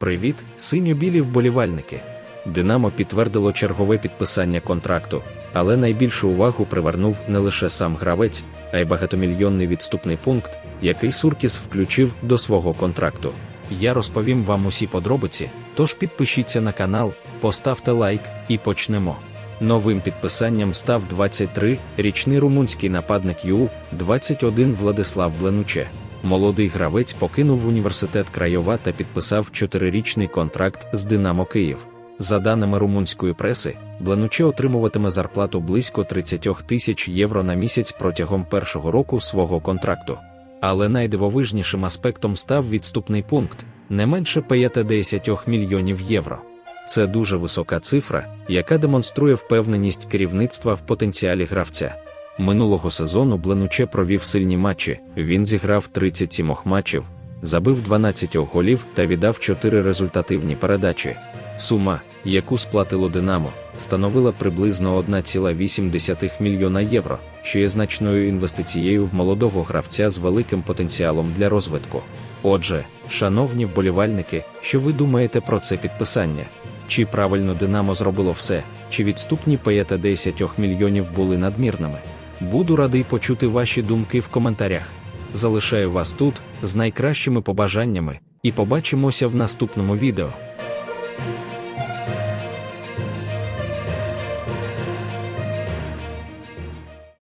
Привіт, синьо-білі вболівальники. Динамо підтвердило чергове підписання контракту, але найбільшу увагу привернув не лише сам гравець, а й багатомільйонний відступний пункт, який Суркіс включив до свого контракту. Я розповім вам усі подробиці, тож підпишіться на канал, поставте лайк і почнемо. Новим підписанням став 23-річний румунський нападник ЮУ-21 Владислав Бленуче. Молодий гравець покинув університет Крайова та підписав 4-річний контракт з Динамо Київ. За даними румунської преси, Бленуче отримуватиме зарплату близько 30 тисяч євро на місяць протягом першого року свого контракту. Але найдивовижнішим аспектом став відступний пункт не менше 50 мільйонів євро. Це дуже висока цифра, яка демонструє впевненість керівництва в потенціалі гравця. Минулого сезону Бленуче провів сильні матчі. Він зіграв 37 матчів, забив 12 голів та віддав 4 результативні передачі. Сума, яку сплатило Динамо, становила приблизно 1,8 мільйона євро, що є значною інвестицією в молодого гравця з великим потенціалом для розвитку. Отже, шановні вболівальники, що ви думаєте про це підписання? Чи правильно Динамо зробило все, чи відступні 50 мільйонів були надмірними? Буду радий почути ваші думки в коментарях. Залишаю вас тут з найкращими побажаннями і побачимося в наступному відео.